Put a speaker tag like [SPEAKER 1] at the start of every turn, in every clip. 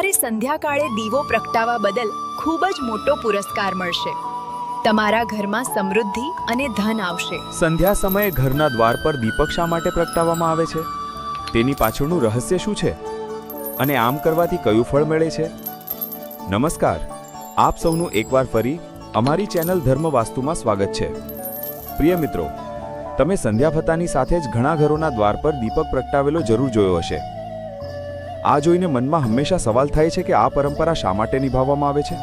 [SPEAKER 1] તમારે સંધ્યાકાળે દીવો પ્રગટાવવા બદલ ખૂબ જ મોટો પુરસ્કાર મળશે. તમારા ઘરમાં સમૃદ્ધિ અને ધન આવશે.
[SPEAKER 2] સંધ્યા સમયે ઘરના દ્વાર પર દીપક શા માટે પ્રગટાવવામાં આવે છે? તેની પાછળનું રહસ્ય શું છે? અને આમ કરવાથી કયું ફળ મળે છે? નમસ્કાર. આપ સૌનું એકવાર ફરી અમારી ચેનલ ધર્મ વાસ્તુમાં સ્વાગત છે. પ્રિય મિત્રો, તમે સંધ્યા ફતાની સાથે જ ઘણા ઘરોના દ્વાર પર દીપક પ્રગટાવેલો જરૂર જોયો હશે. આ જોઈને મનમાં હંમેશા સવાલ થાય છે કે આ પરંપરા શા માટે નિભાવવામાં આવે છે?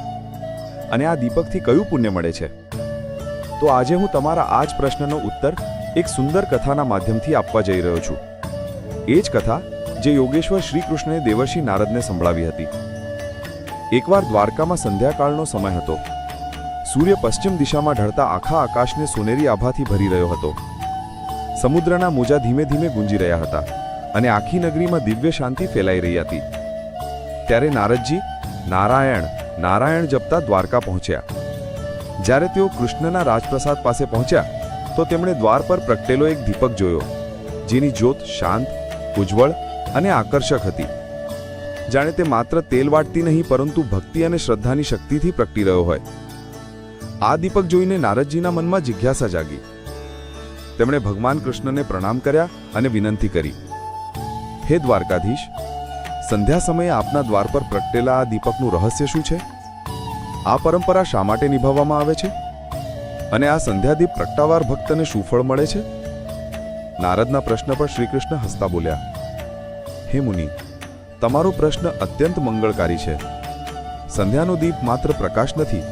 [SPEAKER 2] અને આ દીપકથી કયું પુણ્ય મળે છે? તો આજે હું તમારા આ જ પ્રશ્નનો ઉત્તર એક સુંદર કથાના માધ્યમથી આપવા જઈ રહ્યો છું. એ જ કથા જે યોગેશ્વર શ્રીકૃષ્ણએ દેવર્ષિ નારદને સંભળાવી હતી. એકવાર દ્વારકામાં સંધ્યાકાળનો સમય હતો. સૂર્ય પશ્ચિમ દિશામાં ઢળતા આખા આકાશને સોનેરી આભાથી ભરી રહ્યો હતો. સમુદ્રના મોજા ધીમે ધીમે ગુંજી રહ્યા હતા. અને આખી નગરીમાં દિવ્ય શાંતિ ફેલાઈ રહી હતી. ત્યારે નારદજી, નારાયણ નારાયણ જપતા દ્વારકા પહોંચ્યા. જ્યારે તેઓ કૃષ્ણના રાજપ્રસાદ પાસે પહોંચ્યા, તો તેમણે દ્વાર પર પ્રગટેલો એક દીપક જોયો, જેની જ્યોત શાંત, ઉજ્જવળ અને આકર્ષક હતી. જાણે તે માત્ર તેલ વાટતી નહીં, પરંતુ ભક્તિ અને શ્રદ્ધાની શક્તિથી પ્રગટી રહ્યો હોય. આ દીપક જોઈને નારદજીના મનમાં જિજ્ઞાસા જાગી. તેમણે ભગવાન કૃષ્ણને પ્રણામ કર્યા અને વિનંતી કરી. હે દ્વારકાધીશ, સંધ્યા સમયે આપના દ્વાર પર પ્રગટેલા આ દીપકનું રહસ્ય શું છે? આ પરંપરા શા માટે નિભાવવામાં આવે છે? અને આ સંધ્યાદીપ પ્રગટાવાર ભક્તને શું ફળ મળે છે? નારદના પ્રશ્ન પર શ્રીકૃષ્ણ હસતા બોલ્યા, હે મુનિ, તમારો પ્રશ્ન અત્યંત મંગળકારી છે. સંધ્યાનો દીપ માત્ર પ્રકાશ નથી,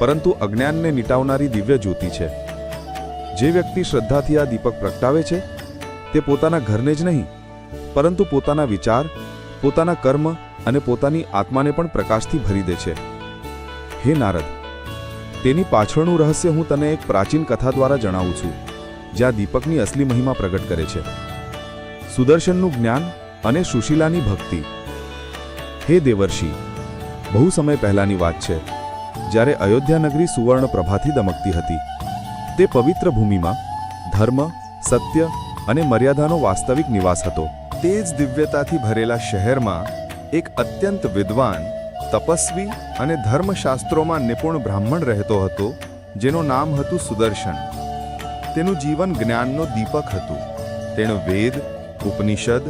[SPEAKER 2] પરંતુ અજ્ઞાનને નિટાવનારી દિવ્ય જ્યોતિ છે. જે વ્યક્તિ શ્રદ્ધાથી આ દીપક પ્રગટાવે છે, તે પોતાના ઘરને જ નહીં પરંતુ પોતાના વિચાર, પોતાના કર્મ અને પોતાની આત્માને પણ પ્રકાશથી ભરી દે છે. હે નારદ, તેની પાછળનું રહસ્ય હું તને એક પ્રાચીન કથા દ્વારા જણાવું છું, જ્યાં દીપકની અસલી મહિમા પ્રગટ કરે છે. સુદર્શનનું જ્ઞાન અને સુશીલાની ભક્તિ. હે દેવર્ષિ, બહુ સમય પહેલાની વાત છે, જ્યારે અયોધ્યા નગરી સુવર્ણ પ્રભાથી દમકતી હતી. તે પવિત્ર ભૂમિમાં ધર્મ, સત્ય અને મર્યાદાનો વાસ્તવિક નિવાસ હતો. તે જ દિવ્યતાથી ભરેલા શહેરમાં એક અત્યંત વિદ્વાન, તપસ્વી અને ધર્મશાસ્ત્રોમાં નિપુણ બ્રાહ્મણ રહેતો હતો, જેનું નામ હતું સુદર્શન. તેનું જીવન જ્ઞાનનો દીપક હતું. તેણે વેદ, ઉપનિષદ,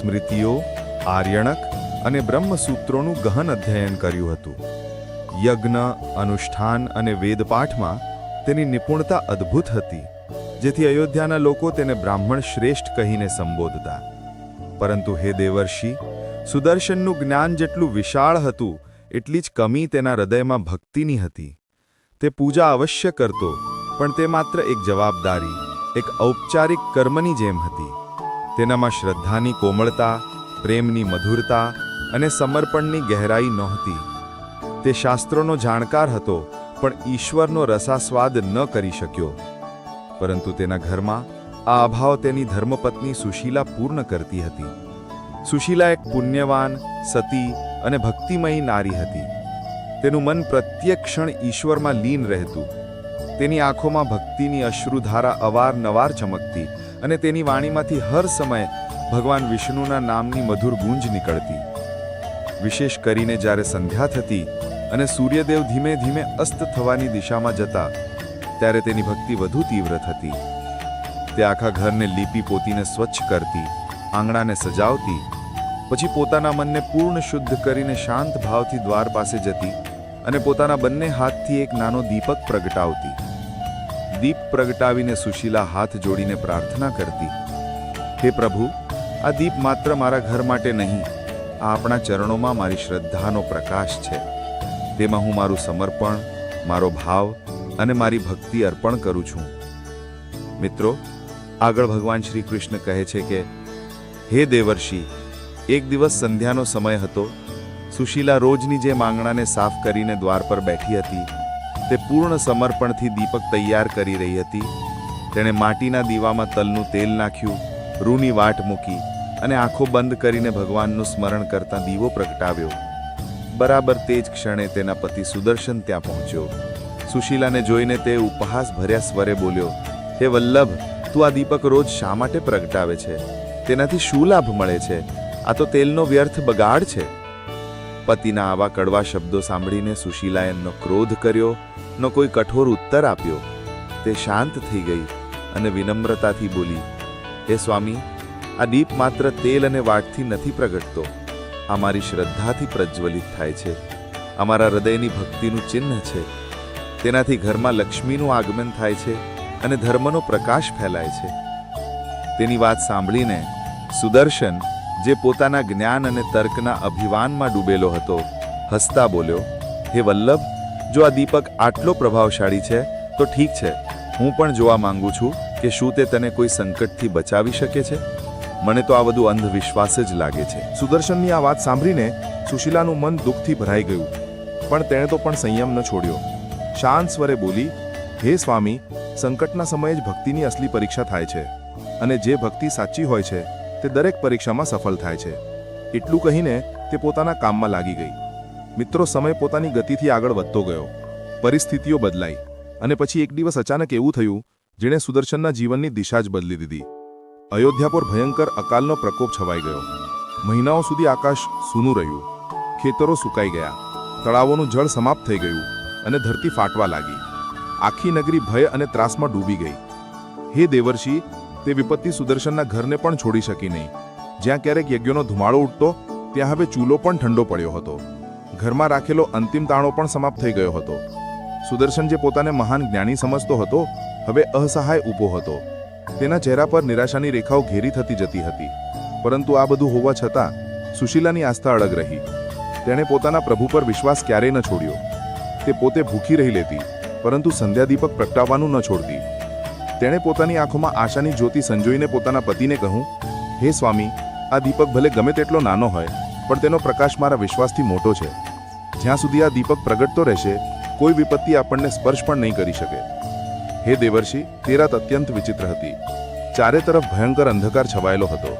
[SPEAKER 2] સ્મૃતિઓ, આર્યણક અને બ્રહ્મસૂત્રોનું ગહન અધ્યયન કર્યું હતું. યજ્ઞ, અનુષ્ઠાન અને વેદપાઠમાં તેની નિપુણતા અદ્ભુત હતી, જેથી અયોધ્યાના લોકો તેને બ્રાહ્મણ શ્રેષ્ઠ કહીને સંબોધતા. પરંતુ હે દેવર્ષિ, સુદર્શનનું જ્ઞાન જેટલું વિશાળ હતું, એટલી જ કમી તેના હૃદયમાં ભક્તિની હતી. તે પૂજા અવશ્ય કરતો, પણ તે માત્ર એક જવાબદારી, એક ઔપચારિક કર્મની જેમ હતી. તેનામાં શ્રદ્ધાની કોમળતા, પ્રેમની મધુરતા અને સમર્પણની ગહેરાઈ નહોતી. તે શાસ્ત્રોનો જાણકાર હતો, પણ ઈશ્વરનો રસાસ્વાદ ન કરી શક્યો. પરંતુ તેના ઘરમાં આ અભાવ તેની ધર્મપત્ની સુશીલા પૂર્ણ કરતી હતી. સુશીલા એક પુણ્યવાન, સતી અને ભક્તિમયી નારી હતી. તેનું મન પ્રત્યેક ક્ષણ ઈશ્વરમાં લીન રહેતું. તેની આંખોમાં ભક્તિની અશ્રુધારા અવારનવાર ચમકતી અને તેની વાણીમાંથી હર સમય ભગવાન વિષ્ણુના નામની મધુર ગુંજ નીકળતી. વિશેષ કરીને જ્યારે સંધ્યા થતી અને સૂર્યદેવ ધીમે ધીમે અસ્ત થવાની દિશામાં જતા, ત્યારે તેની ભક્તિ વધુ તીવ્ર થતી. તે આખા ઘરને લીપી પોતીને સ્વચ્છ કરતી, આંગણાને સજાવતી, પછી પોતાના મનને પૂર્ણ શુદ્ધ કરીને શાંત ભાવથી દ્વાર પાસે જતી અને પોતાના બંને હાથથી એક નાનો દીપક પ્રગટાવતી. દીપ પ્રગટાવીને સુશીલા હાથ જોડીને પ્રાર્થના કરતી, હે પ્રભુ, આ દીપ માત્ર મારા ઘર માટે નહીં, આ આપણા ચરણોમાં મારી શ્રદ્ધાનો પ્રકાશ છે. તેમાં હું મારું સમર્પણ, મારો ભાવ અને મારી ભક્તિ અર્પણ કરું છું. મિત્રો આગળ ભગવાન શ્રી કૃષ્ણ કહે છે કે, હે દેવર્ષિ, એક દિવસ સંધ્યાનો સમય હતો. સુશીલા રોજની જે માંગણાને સાફ કરીને દ્વાર પર બેઠી હતી, તે પૂર્ણ સમર્પણથી દીપક તૈયાર કરી રહી હતી. તેણે માટીના દીવામાં તલનું તેલ નાખ્યું, રૂની વાટ મૂકી અને આંખો બંધ કરીને ભગવાનનું સ્મરણ કરતા દીવો પ્રગટાવ્યો. બરાબર તે જ ક્ષણે તેના પતિ સુદર્શન ત્યાં પહોંચ્યો. સુશીલાને જોઈને તે ઉપહાસ ભર્યા સ્વરે બોલ્યો, હે વલ્લભ તું આ દીપક રોજ શા માટે પ્રગટાવે છે? તેનાથી શું લાભ મળે છે? આ તો તેલનો વ્યર્થ બગાડ છે.
[SPEAKER 3] પતિના આવા કડવા શબ્દો સાંભળીને સુશીલાએ એમનો ક્રોધ કર્યો, ન કોઈ કઠોર ઉત્તર આપ્યો. તે શાંત થઈ ગઈ અને વિનમ્રતાથી બોલી, હે સ્વામી, આ દીપ માત્ર તેલ અને વાટથી નથી પ્રગટતો. આ મારી શ્રદ્ધાથી પ્રજ્વલિત થાય છે. અમારા હૃદયની ભક્તિનું ચિહ્ન છે. તેનાથી ઘરમાં લક્ષ્મીનું આગમન થાય છે. અને ધર્મનો પ્રકાશ ફેલાય છે. તેની વાત સાંભળીને સુદર્શન, જે પોતાના જ્ઞાન અને તર્કના અભિમાનમાં ડૂબેલો હતો, હસતા બોલ્યો, હે વલ્લભ, જો આ દીપક આટલો પ્રભાવશાળી છે, તો ઠીક છે. હું પણ જોવા માંગુ છું કે શું તે તને કોઈ સંકટથી બચાવી શકે છે? મને તો આ બધું અંધવિશ્વાસ જ લાગે છે.
[SPEAKER 4] સુદર્શનની આ વાત સાંભળીને સુશીલાનું મન દુઃખથી ભરાઈ ગયું, પણ તેણે તો પણ સંયમ ન છોડ્યો. શાંત સ્વરે બોલી હે સ્વામી, સંકટના સમયે જ ભક્તિની અસલી પરીક્ષા થાય છે અને જે ભક્તિ સાચી હોય છે, તે દરેક પરીક્ષામાં સફળ થાય છે. એટલું કહીને તે પોતાના કામમાં લાગી ગઈ. મિત્રો, સમય પોતાની ગતિથી આગળ વધતો ગયો. પરિસ્થિતિઓ બદલાઈ અને પછી એક દિવસ અચાનક એવું થયું, જેણે સુદર્શનના જીવનની દિશા જ બદલી દીધી. અયોધ્યા પર ભયંકર અકાલનો પ્રકોપ છવાઈ ગયો. મહિનાઓ સુધી આકાશ સૂનું રહ્યું. ખેતરો સુકાઈ ગયા. તળાવોનું જળ સમાપ્ત થઈ ગયું અને ધરતી ફાટવા લાગી. આખી નગરી ભય અને ત્રાસમાં ડૂબી ગઈ. હે દેવર્ષિ, તે વિપત્તિ સુદર્શનના ઘરને પણ છોડી શકી નહીં. જ્યાં ક્યારેક યજ્ઞનો ધુમાડો ઉઠતો ત્યાં હવે ચૂલો પણ ઠંડો પડ્યો હતો. ઘરમાં રાખેલો અંતિમ તાણો પણ સમાપ્ત થઈ ગયો હતો. સુદર્શન જે પોતાને મહાન જ્ઞાની સમજતો હતો, હવે અસહાય ઊભો હતો. તેના ચહેરા પર નિરાશાની રેખાઓ ઘેરી થતી જતી હતી. પરંતુ આ બધું હોવા છતાં, સુશીલાની આસ્થા અડગ રહી. તેણે પોતાના પ્રભુ પર વિશ્વાસ ક્યારેય ન છોડ્યો. તે પોતે ભૂખી રહી લેતી. પરંતુ સંધ્યા દીપક પ્રગટાવવાનું ન છોડતી. તેણે પોતાની આંખોમાં આશાની જ્યોતિ સંજોઈને પોતાના પતિને કહ્યું, હે સ્વામી, આ દીપક ભલે ગમે તેટલો નાનો હોય, પણ તેનો પ્રકાશ મારા વિશ્વાસથી મોટો છે. જ્યાં સુધી આ દીપક પ્રગટતો રહેશે, કોઈ વિપત્તિ આપણને સ્પર્શ પણ નહીં કરી શકે. હે દેવર્ષિ તે રાત અત્યંત વિચિત્ર હતી. ચારે તરફ ભયંકર અંધકાર છવાયેલો હતો.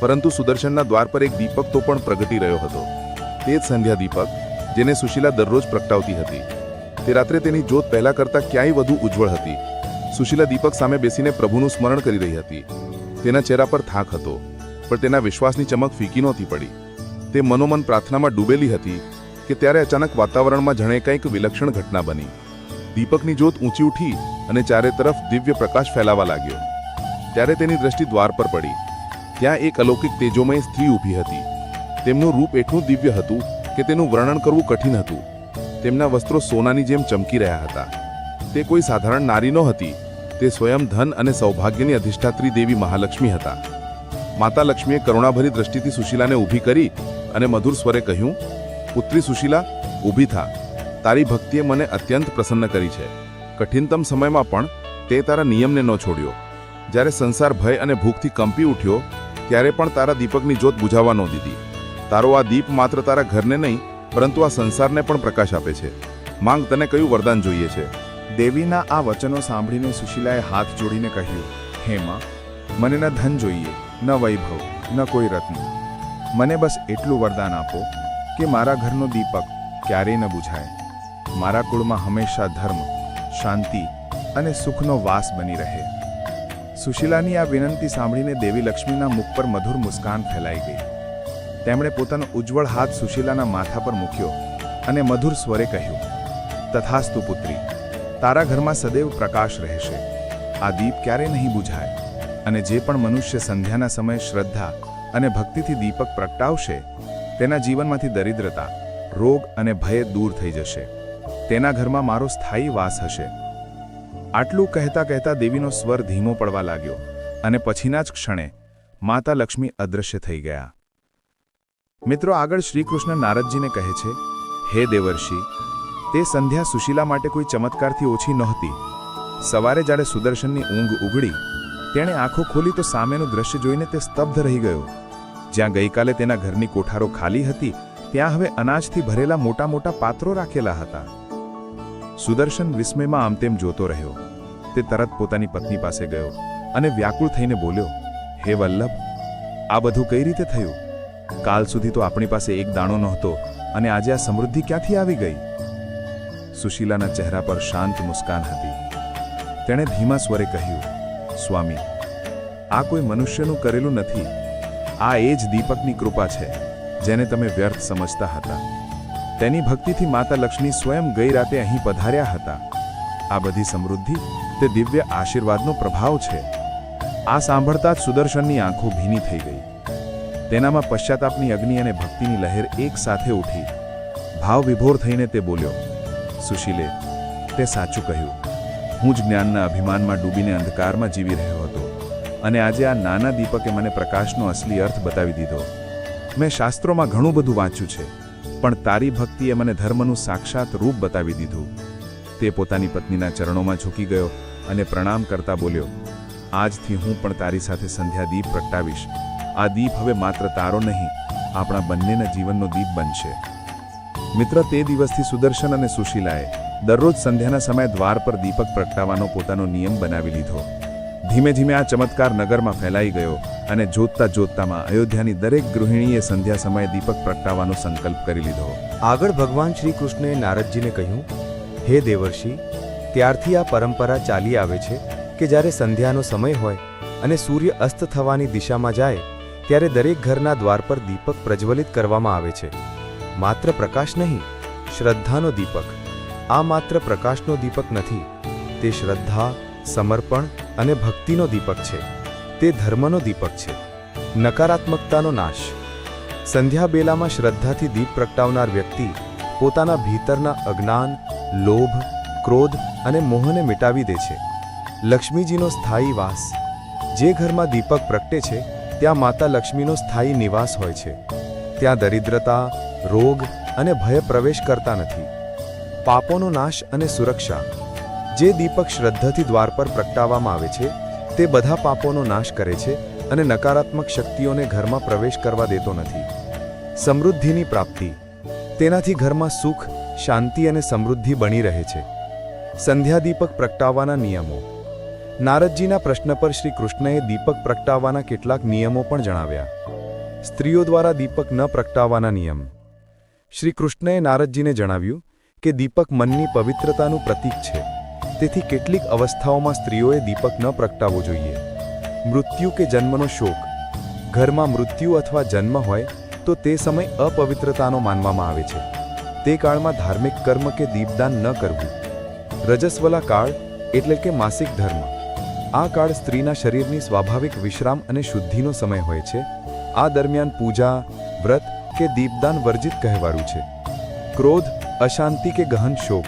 [SPEAKER 4] પરંતુ સુદર્શનના દ્વાર પર એક દીપક તો પણ પ્રગટી રહ્યો હતો. તે જ સંધ્યા દીપક, જેને સુશીલા દરરોજ પ્રગટાવતી હતી. તે રાત્રે તેની જ્યોત પહેલા કરતાં ક્યાંય વધુ ઉજ્જવળ હતી. સુશીલા દીપક સામે બેસીને પ્રભુનું સ્મરણ કરી રહી હતી. તેના ચહેરા પર થાક હતો, પણ તેના વિશ્વાસની ચમક ફીકી નહોતી પડી. તે મનોમન પ્રાર્થનામાં ડૂબેલી હતી કે ત્યારે અચાનક વાતાવરણમાં જણે કંઈક વિલક્ષણ ઘટના બની. દીપકની જ્યોત ઊંચી ઉઠી અને ચારે તરફ દિવ્ય પ્રકાશ ફેલાવા લાગ્યો. ત્યારે તેની દ્રષ્ટિ દ્વાર પર પડી. ત્યાં એક અલૌકિક તેજોમય સ્ત્રી ઊભી હતી. તેમનું રૂપ એટલું દિવ્ય હતું કે તેનું વર્ણન કરવું કઠિન હતું. તેમના વસ્ત્રો સોનાની જેમ ચમકી રહ્યા હતા. તે કોઈ સાધારણ નારી નહોતી. તે સ્વયં ધન અને સૌભાગ્યની અધિષ્ઠાત્રી દેવી મહાલક્ષ્મી હતા. માતા લક્ષ્મીએ કરુણાભરી દ્રષ્ટિથી સુશીલાને ઊભી કરી અને મધુર સ્વરે કહ્યું, પુત્રી સુશીલા, ઊભી થા. તારી ભક્તિએ મને અત્યંત પ્રસન્ન કરી છે. કઠિનતમ સમયમાં પણ તે તારા નિયમને ન છોડ્યો. જ્યારે સંસાર ભય અને ભૂખથી કંપી ઉઠ્યો, ત્યારે પણ તારા દીપકની જોત બુઝાવવા ન દીધી. તારો આ દીપ માત્ર તારા ઘરને નહીં પરંતુ આ સંસારને પણ પ્રકાશ આપે છે. માંગ તને કયું વરદાન જોઈએ છે?
[SPEAKER 2] દેવીના આ વચનો સાંભળીને સુશીલાએ હાથ જોડીને કહ્યું હે માં મને ન ધન જોઈએ, ન વૈભવ, ન કોઈ રત્ન. મને બસ એટલું વરદાન આપો કે મારા ઘરનો દીપક ક્યારેય ન બુઝાય. મારા કુળમાં હંમેશા ધર્મ, શાંતિ અને સુખનો વાસ બની રહે. સુશીલાની આ વિનંતી સાંભળીને દેવી લક્ષ્મીના મુખ પર મધુર મુસ્કાન ફેલાઈ ગઈ. તેમણે પોતાનો ઉજ્જવળ હાથ સુશીલાના માથા પર મૂક્યો અને મધુર સ્વરે કહ્યું, તથાસ્તુ પુત્રી, તારા ઘરમાં સદૈવ પ્રકાશ રહેશે. આ દીપ ક્યારેય નહીં બુઝાય. અને જે પણ મનુષ્ય સંધ્યાના સમયે શ્રદ્ધા અને ભક્તિથી દીપક પ્રગટાવશે, તેના જીવનમાંથી દરિદ્રતા, રોગ અને ભય દૂર થઈ જશે. તેના ઘરમાં મારો સ્થાયી વાસ હશે. આટલું કહેતા કહેતા દેવીનો સ્વર ધીમો પડવા લાગ્યો અને પછીના જ ક્ષણે માતા લક્ષ્મી અદૃશ્ય થઈ ગયા. મિત્રો, આગળ શ્રીકૃષ્ણ નારદજીને કહે છે, હે દેવર્ષિ, તે સંધ્યા સુશીલા માટે કોઈ ચમત્કારથી ઓછી નહોતી. સવારે જ્યારે સુદર્શનની ઊંઘ ઉગડી તેણે આંખો ખોલી તો સામેનું દ્રશ્ય જોઈને તે સ્તબ્ધ રહી ગયો. જ્યાં ગઈકાલે તેના ઘરની કોઠારો ખાલી હતી, ત્યાં હવે અનાજથી ભરેલા મોટા મોટા પાત્રો રાખેલા હતા. સુદર્શન વિસ્મયમાં આમ તેમ જોતો રહ્યો. તે તરત પોતાની પત્ની પાસે ગયો અને વ્યાકુળ થઈને બોલ્યો, હે વલ્લભ, આ બધું કઈ રીતે થયું? કાલ સુધી તો આપણી પાસે એક દાણો નહોતો અને આજે આ સમૃદ્ધિ ક્યાંથી આવી ગઈ? સુશીલાના ચહેરા પર શાંત મુસ્કાન હતી. તેણે ધીમા સ્વરે કહ્યું, સ્વામી, આ કોઈ મનુષ્યનું કરેલું નથી. આ એ જ દીપકની કૃપા છે,
[SPEAKER 4] જેને તમે વ્યર્થ સમજતા હતા. તેની ભક્તિથી માતા લક્ષ્મી સ્વયં ગઈ રાતે અહીં પધાર્યા હતા. આ બધી સમૃદ્ધિ તે દિવ્ય આશીર્વાદનો પ્રભાવ છે. આ સાંભળતા જ સુદર્શનની આંખો ભીની થઈ ગઈ. તેનામાં પશ્ચાતાપની અગ્નિ અને ભક્તિની લહેર એક સાથે ઉઠી. ભાવ વિભોર થઈને તે બોલ્યો, સુશીલે, તે સાચું કહ્યું. હું જ જ્ઞાનના અભિમાનમાં ડૂબીને અંધકારમાં જીવી રહ્યો હતો અને આજે આ નાના દીપકે મને પ્રકાશનો અસલી અર્થ બતાવી દીધો. મેં શાસ્ત્રોમાં ઘણું બધું વાંચ્યું છે, પણ તારી ભક્તિએ મને ધર્મનું સાક્ષાત રૂપ બતાવી દીધું. તે પોતાની પત્નીના ચરણોમાં ઝૂકી ગયો અને પ્રણામ કરતા બોલ્યો, આજથી હું પણ તારી સાથે સંધ્યાદીપ પ્રગટાવીશ. આ દીપ હવે માત્ર તારો નહીં, આપણા બંનેના જીવનનો દીપ બનશે. મિત્ર, તે દિવસથી સુદર્શન અને સુશીલાએ દરરોજ સંધ્યાના સમયે દ્વાર પર દીપક પ્રગટાવવાનો પોતાનો નિયમ બનાવી લીધો. ધીમે ધીમે આ ચમત્કાર નગરમાં ફેલાઈ ગયો અને જોતતા જોતતામાં અયોધ્યાની દરેક ગૃહિણીએ સંધ્યા સમયે દીપક પ્રગટાવવાનો સંકલ્પ કરી લીધો.
[SPEAKER 2] આગળ ભગવાન શ્રી કૃષ્ણએ નારદજીને કહ્યું, હે દેવર્ષિ, ત્યારથી આ પરંપરા ચાલી આવે છે કે જ્યારે સંધ્યાનો સમય હોય અને સૂર્ય અસ્ત થવાની દિશામાં જાય ત્યારે દરેક ઘરના દ્વાર પર દીપક પ્રજ્વલિત કરવામાં આવે છે. માત્ર પ્રકાશ નહીં, શ્રદ્ધાનો દીપક. આ માત્ર પ્રકાશનો દીપક નથી. તે શ્રદ્ધા, સમર્પણ અને ભક્તિનો દીપક છે. તે ધર્મનો દીપક છે. નકારાત્મકતાનો નાશ. સંધ્યા બેલામાં શ્રદ્ધાથી દીપ પ્રગટાવનાર વ્યક્તિ પોતાના ભીતરના અજ્ઞાન, લોભ, ક્રોધ અને મોહને મિટાવી દે છે. લક્ષ્મીજીનો સ્થાયી વાસ. જે ઘરમાં દીપક પ્રગટે છે ત્યાં માતા લક્ષ્મીનો સ્થાયી નિવાસ હોય છે. ત્યાં દરિદ્રતા, રોગ અને ભય પ્રવેશ કરતા નથી. પાપોનો નાશ અને સુરક્ષા, જે દીપક શ્રદ્ધાથી દ્વાર પર પ્રગટાવવામાં આવે છે, તે બધા પાપોનો નાશ કરે છે અને નકારાત્મક શક્તિઓને ઘરમાં પ્રવેશ કરવા દેતો નથી. સમૃદ્ધિની પ્રાપ્તિ, તેનાથી ઘરમાં સુખ, શાંતિ અને સમૃદ્ધિ બની રહે છે. સંધ્યા દીપક પ્રગટાવવાના નિયમો નારદજીના પ્રશ્ન પર શ્રી કૃષ્ણએ દીપક પ્રગટાવવાના કેટલાક નિયમો પણ જણાવ્યા. સ્ત્રીઓ દ્વારા દીપક ન પ્રગટાવવાના નિયમ. શ્રી કૃષ્ણએ નારદજીને જણાવ્યું કે દીપક મનની પવિત્રતાનું પ્રતીક છે. તેથી કેટલીક અવસ્થાઓમાં સ્ત્રીઓએ દીપક ન પ્રગટાવવો જોઈએ. મૃત્યુ કે જન્મનો શોક. ઘરમાં મૃત્યુ અથવા જન્મ હોય તો તે સમય અપવિત્રતાનો માનવામાં આવે છે. તે કાળમાં ધાર્મિક કર્મ કે દીપદાન ન કરવું. રજસ્વલા કાળ એટલે કે માસિક ધર્મ. આ કાળ સ્ત્રીના શરીરની સ્વાભાવિક વિશ્રામ અને શુદ્ધિનો સમય હોય છે. આ દરમિયાન પૂજા, વ્રત કે દીપદાન વર્જિત કહેવાયું છે. ક્રોધ, અશાંતિ કે ગહન શોક.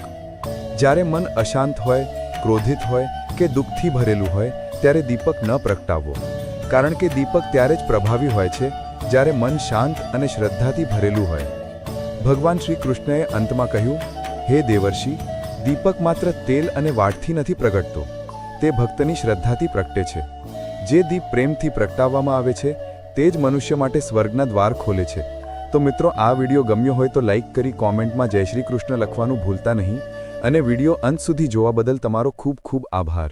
[SPEAKER 2] જ્યારે મન અશાંત હોય, ક્રોધિત હોય કે દુઃખથી ભરેલું હોય, ત્યારે દીપક ન પ્રગટાવવો. કારણ કે દીપક ત્યારે જ પ્રભાવી હોય છે, જ્યારે મન શાંત અને શ્રદ્ધાથી ભરેલું હોય. ભગવાન શ્રી કૃષ્ણએ અંતમાં કહ્યું, હે દેવર્ષિ, દીપક માત્ર તેલ અને વાટથી નથી પ્રગટતો. તે ભક્તની શ્રદ્ધાથી પ્રગટે છે. જે દીપ પ્રેમથી પ્રગટાવવામાં આવે છે, તે જ મનુષ્ય માટે સ્વર્ગના દ્વાર ખોલે છે. તો મિત્રો, આ વીડિયો ગમ્યો હોય તો લાઈક કરી, કોમેન્ટમાં જય શ્રી કૃષ્ણ લખવાનું ભૂલતા નહીં. અને વીડિયો અંત સુધી જોવા બદલ તમારો ખૂબ ખૂબ આભાર.